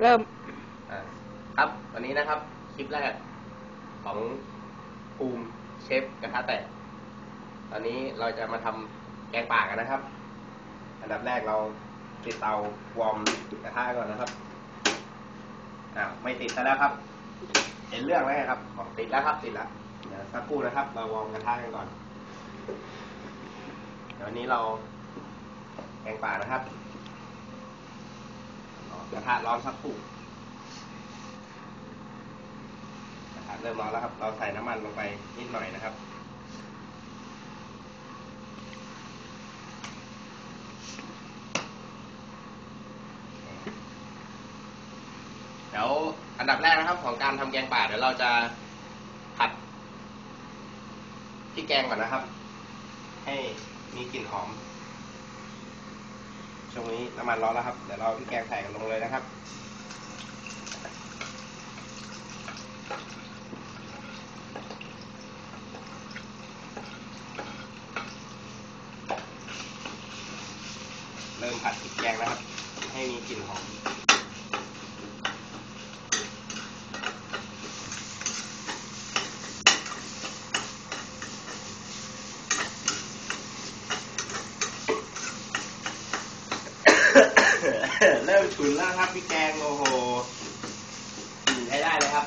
เริ่มอ่าครับวันนี้นะครับ คลิปแรกของภูมิเชฟกระทะแตกตอนนี้เราจะมาทำแกงป่ากันนะครับ อันดับแรกเราติดเตาวอร์มกระทะก่อนนะครับอ่าไม่ติดซะแล้วครับ เห็นเรื่องไหมครับบอกติดแล้วครับ ติดแล้วเดี๋ยวสักครู่นะครับ เราวอร์มกระทะกันก่อนเดี๋ยววันนี้เราแกงป่านะครับ กระทะร้อนสักครู่นะครับเริ่มร้อนแล้วครับ เราใส่น้ำมันลงไปนิดหน่อยนะครับเดี๋ยวอันดับแรกนะครับ ของการทำแกงป่าเดี๋ยวเราจะผัดพริกแกงก่อนนะครับ ให้มีกลิ่นหอม ช่วงนี้น้ำมันร้อนแล้วครับ เดี๋ยวเราพี่แกงใส่กันลงเลยนะครับ เริ่มผัดพริกแกงนะครับ ให้มีกลิ่นหอม เริ่มฉุนแล้วครับพริกแกงโอ้โหกลิ่นใช้ได้เลยครับ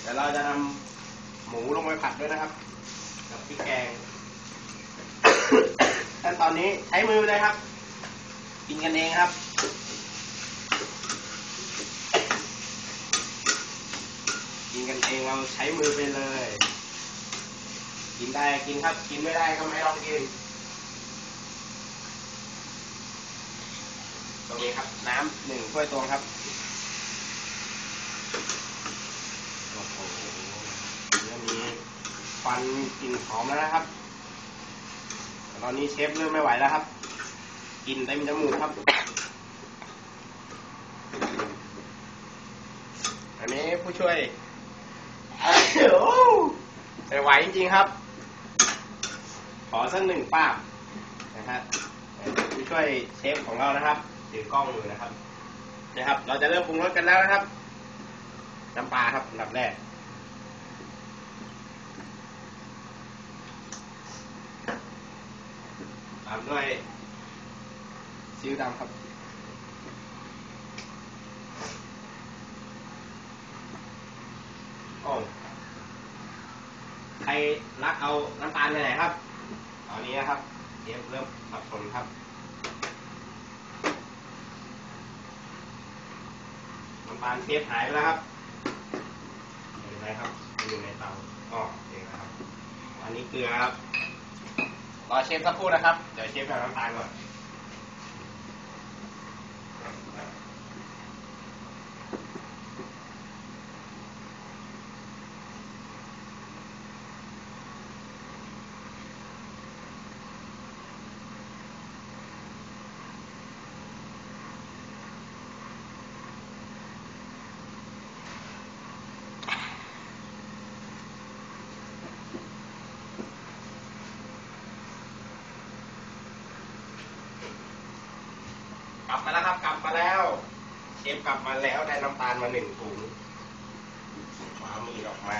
เดี๋ยวเราจะนำหมูลงไปผัดด้วยนะครับกับพริกแกงขั้นตอนนี้ใช้มือเลยครับ กินกันเองครับกินกันเองเราใช้มือไปเลย กินได้กินครับ กินไม่ได้ก็ไม่ต้องกิน ตรงนี้ครับ น้ำหนึ่งถ้วยตวงครับโอ้โหเริ่มมีควันกลิ่นหอมแล้วนะครับ ตอนนี้เชฟเริ่มไม่ไหวแล้วครับกินเต็มจมูกครับอันนี้ผู้ช่วยโอ้ไม่ไหวจริงๆครับ ขอสักหนึ่งป้าบนะฮะผู้ช่วยเชฟของเรานะครับ ถือกล้องอยู่นะครับ นะครับ เราจะเริ่มปรุงรสกันแล้วนะครับ น้ำปลาครับอันดับแรกตามด้วยซีอิ๊วดำครับโอ้ใครรักเอาน้ำตาลไปไหนครับ ตอนนี้นะครับเชฟเริ่มสับสนครับ บานเชฟหายไปแล้วครับเห็นไหมครับอยู่ในเตาอ๋อเองนะครับ อันนี้เกลือครับ รอเชฟสักครู่นะครับ เดี๋ยวเชฟไปเอาน้ำตาลก่อน กลับมาแล้วครับ กลับมาแล้วเชฟกลับมาแล้วได้น้ำตาลมาหนึ่งถุงขวามือออกมา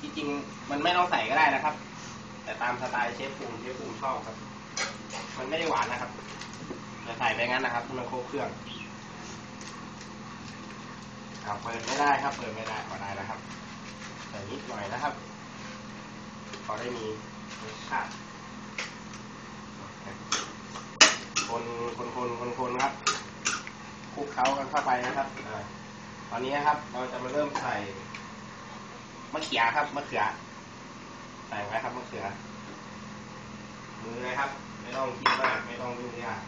ที่จริงมันไม่ต้องใส่ก็ได้นะครับ แต่ตามสไตล์เชฟภูมิเชฟภูมิชอบครับ มันไม่ได้หวานนะครับจะใส่ไปงั้นนะครับให้มันครบเครื่องเอาเปิดไม่ได้ครับ เปิดไม่ได้พอได้แล้วครับใส่นิดหน่อยนะครับพอได้มีรสชาติ คนคนคนคนคนครับคลุก เขากันเข้าไปนะครับตอนนี้นะครับ เราจะมาเริ่มใส่มะเขือครับมะเขือใส่ไว้ครับมะเขือ มือเลยครับ ไม่ต้องคิดมากไม่ต้องยุ่งยาก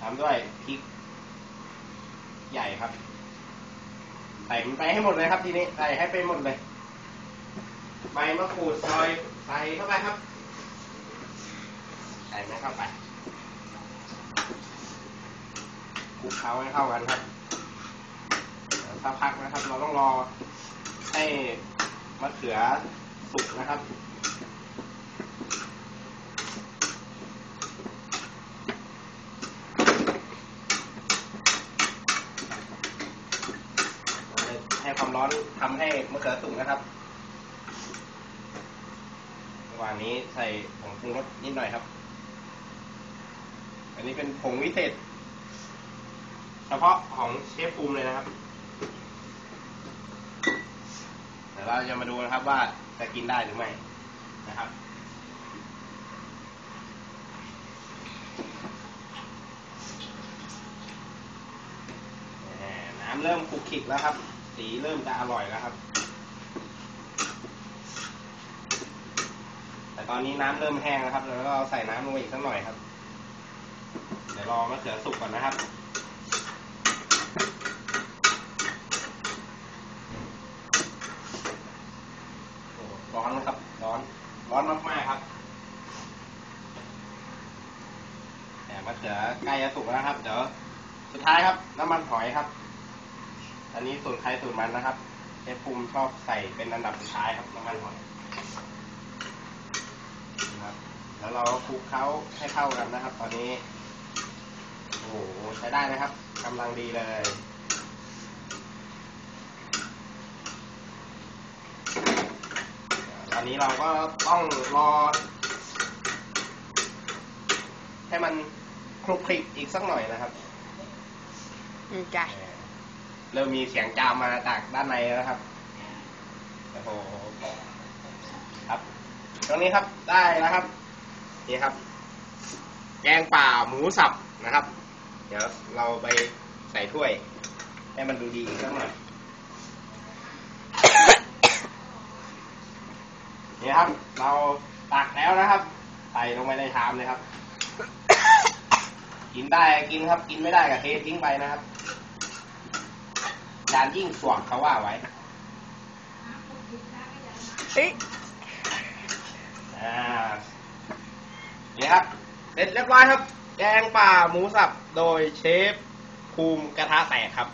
ตามด้วยพริก ใหญ่ครับ ใส่มันไปให้หมดเลยครับทีนี้ใส่ให้ไปหมดเลยใบมะกรูดซอยใส่เข้าไปครับ ใส่ไม่เข้าไป ลุกเข้าให้เข้ากันครับสักพักนะครับ เราต้องรอให้มะเขือสุกนะครับให้ความร้อนทำให้มะเขือสุกนะครับระหว่างนี้ใส่ผงปรุงรสนิดหน่อยครับ อันนี้เป็นผงวิเศษ ฉพาะของเชฟภูมิเลยนะครับ เดี๋ยวเราจะมาดูนะครับว่าจะกินได้หรือไม่นะครับ น้ำเริ่มคลุกคลิกแล้วครับ สีเริ่มจะอร่อยแล้วครับ แต่ตอนนี้น้ำเริ่มแห้งแล้วครับ แล้วก็ใส่น้ำลงไปอีกสักหน่อยครับ เดี๋ยวรอมะเขือสุกก่อนนะครับ โอ้ร้อนนะครับ ร้อน ร้อนมากๆครับ แต่มะเขือใกล้จะสุกแล้วครับ เดี๋ยวสุดท้ายครับ น้ำมันหอยครับ อันนี้สูตรใครสูตรมันนะครับเชฟภูมิชอบใส่เป็นอันดับสุดท้ายครับน้ำมันหอยนะครับแล้วเราคลุกเคล้าให้เข้ากันนะครับ ตอนนี้โอ้โหใช้ได้นะครับกำลังดีเลยตอนนี้เราก็ต้องรอให้มัน คลุกคลิกอีกสักหน่อยนะครับอืมจ้ะเริ่มมีเสียงจามมาจากด้านในแล้วนะครับโอ้โหครับ ตรงนี้ครับได้แล้วครับ นี่ครับ แกงป่าหมูสับนะครับ เดี๋ยวเราไปใส่ถ้วย ให้มันดูดีอีกสักหน่อยนี่ครับ เราตักแล้วนะครับ ใส่ลงไปในชามเลยครับ กินได้กินครับ กินไม่ได้ก็เททิ้งไปนะครับจานยิ่งสวงเขาว่าไว้เอ้ยอ่านี่ครับ เสร็จเรียบร้อยครับ แกงป่าหมูสับโดยเชฟภูมิกระทะแตกครับ